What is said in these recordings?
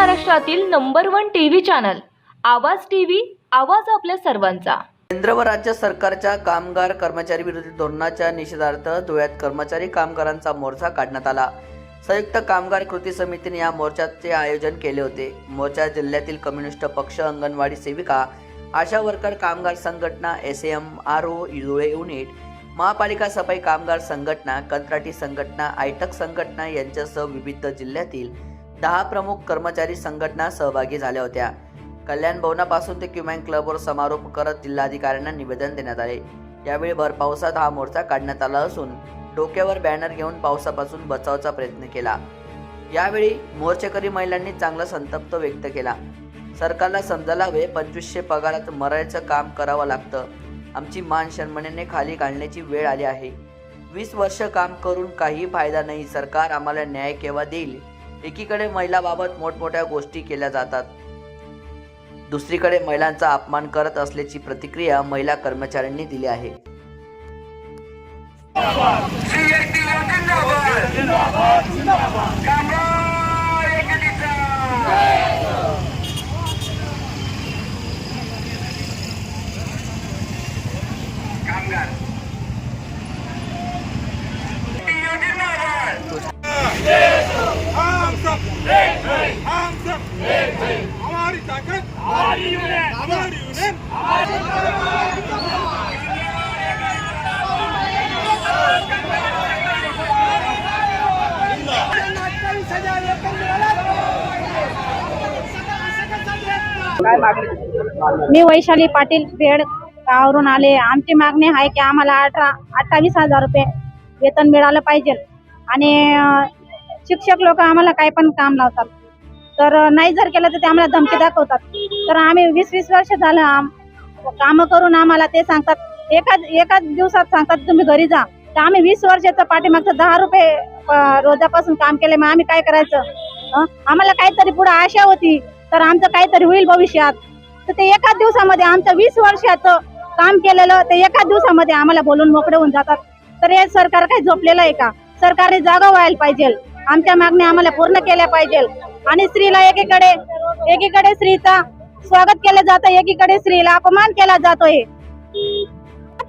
महाराष्ट्रातील number one TV channel Awaaz TV Awaaz आपल्या सर्वांचा. केंद्र व राज्य सरकारच्या कामगार कर्मचारी विरोधी धोरणाच्या निषेधार्थ धुळ्यात कर्मचारी कामगारांचा मोर्चा काढण्यात आला. संयुक्त कामगार कृती समितीने या मोर्चाचे आयोजन केले होते. मोर्चा जिल्ह्यातील कम्युनिस्ट पक्ष अंगणवाडी सेविका आशा वर्कर कामगार संघटना S M R O Dhule unit महापालिका सफाई कामगार संघटना कंत्राटी संघटना आयटक संघटना यांच्यासह विविध जिल्ह्यातील दहा प्रमुख कर्मचारी संघटना सहभागी झाल्या होत्या. कल्याण भवनापासून ते क्युमॅन क्लबवर समारोप करत जिल्हाधिकाऱ्यांना निवेदन देण्यात आले. यावेळी भर पावसात हा मोर्चा काढण्यात आला असून डोक्यावर बॅनर घेऊन पावसापासून बचावचा प्रयत्न केला. यावेळी मोर्चेकरी महिलांनी चांगला संतप्त व्यक्त केला. सरकारला समजायला हवे पंचवीसशे पगारात मरायचं काम करावं लागतं. आमची मान सन्मानाने खाली घालण्याची वेळ आली आहे. वीस वर्ष काम करून काही फायदा नाही सरकार आम्हाला न्याय केव्हा देईल. एकीकडे महिलाबाबत मोठमोठ्या गोष्टी केल्या जातात. दुसरीकडे महिलांचा अपमान करत असल्याची प्रतिक्रिया महिला कर्मचाऱ्यांनी दिली आहे. मी वैशाली पाटील पेड गावावरून आले. आमची मागणी आहे की आम्हाला अठरा अठ्ठावीस हजार रुपये वेतन मिळालं पाहिजे. आणि शिक्षक लोक आम्हाला काही पण काम लावतात. तर नाही जर केलं तर ते आम्हाला धमकी दाखवतात. तर आम्ही वीस वीस वर्ष झालं आम कामं करून आम्हाला ते सांगतात. एकाच एकाच दिवसात सांगतात तुम्ही घरी जा. तर आम्ही वीस वर्षाचं पाठीमागचं दहा रुपये रोजापासून काम केले. मग आम्ही काय करायचं? आम्हाला काहीतरी पुढे आशा होती तर आमचं काहीतरी होईल भविष्यात. तर ते एकाच दिवसामध्ये आमचं वीस वर्षाचं काम केलेलं ते एकाच दिवसामध्ये आम्हाला बोलून मोकळे होऊन जातात. तर हे सरकार काही झोपलेलं आहे का? सरकारने जागा व्हायला पाहिजे. आमच्या मागण्या आम्हाला पूर्ण केल्या पाहिजे. आणि स्त्रीला एकीकडे एकीकडे स्त्रीचा स्वागत केलं जातं एकीकडे स्त्रीला अपमान केला जातोय.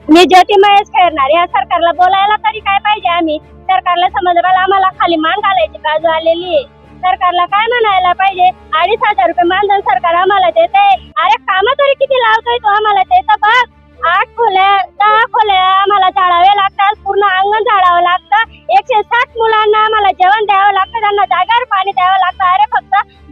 मी ज्योती महेश खेळणार या सरकारला बोलायला तरी काय पाहिजे आम्ही? सरकारला समजवायला आम्हाला खाली मान घालायची बाजू आलेली आहे. सरकारला काय म्हणायला पाहिजे? अडीच हजार रुपये मानधन सरकार आम्हाला देते अरे काम तरी किती लावतोय तो आम्हाला देत बघ. आठ खोल्या दहा खोल्या आम्हाला झाडावे लागतात पूर्ण अंगण झाडावं लागतं. एकशे साठ मुलांना आम्हाला जेवण द्यावं लागतं त्यांना जाग्यावर पाणी द्यावं लागतं.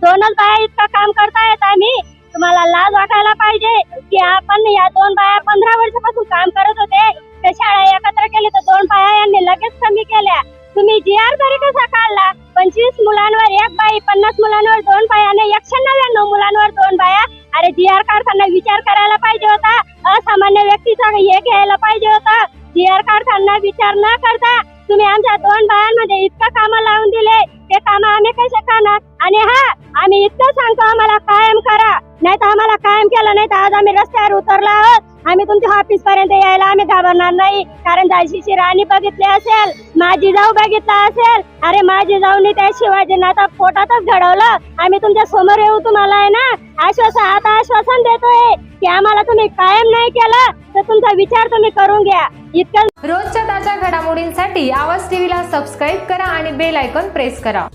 दोनच बाया इतकं काम करतायत आम्ही तुम्हाला लाज वाटायला पाहिजे की आपण या दोन बाया पंधरा वर्षापासून काम करत होते. त्या शाळा एकत्र केली तर दोन बाया यांनी लगेच कमी केल्या. तुम्ही जी आर तरी कसा काढला? पंचवीस मुलांवर एक बाई पन्नास मुलांवर दोन बाया आणि एकशे नव्याण्णव मुलांवर दोन बाया. अरे जी आर काढताना विचार करायला पाहिजे होता. असामान्य व्यक्तीचा हे घ्यायला पाहिजे होता. जी आर काढताना विचार न करता तुम्ही आमच्या दोन बायांमध्ये इतकं कामं लावून दिले. ते काम आम्ही कसे करणार? आणि हा आम्ही इतकं सांगतो आम्हाला कायम करा. नाही तर आम्हाला कायम केलं नाही तर आज आम्ही रस्त्यावर उतरलो आहोत. आम्ही तुमच्या ऑफिस पर्यंत यायला आम्ही घाबरणार नाही. कारण झाशीची राणी बघितली असेल माझी जाऊ बघितला असेल. अरे माझी जाऊनी त्या शिवाजीनाथा पोटातच घडवलं. आम्ही तुमच्यासमोर येऊ तुम्हाला आहे ना? आश्वासन आता आश्वासन देतोय की आम्हाला तुम्ही कायम नाही केलं तर तुमचा विचार तुम्ही करून घ्या. इतकं रोजच्या ताज्या घडामोडींसाठी आवाज टीव्हीला सबस्क्राईब करा आणि बेल आयकॉन प्रेस करा.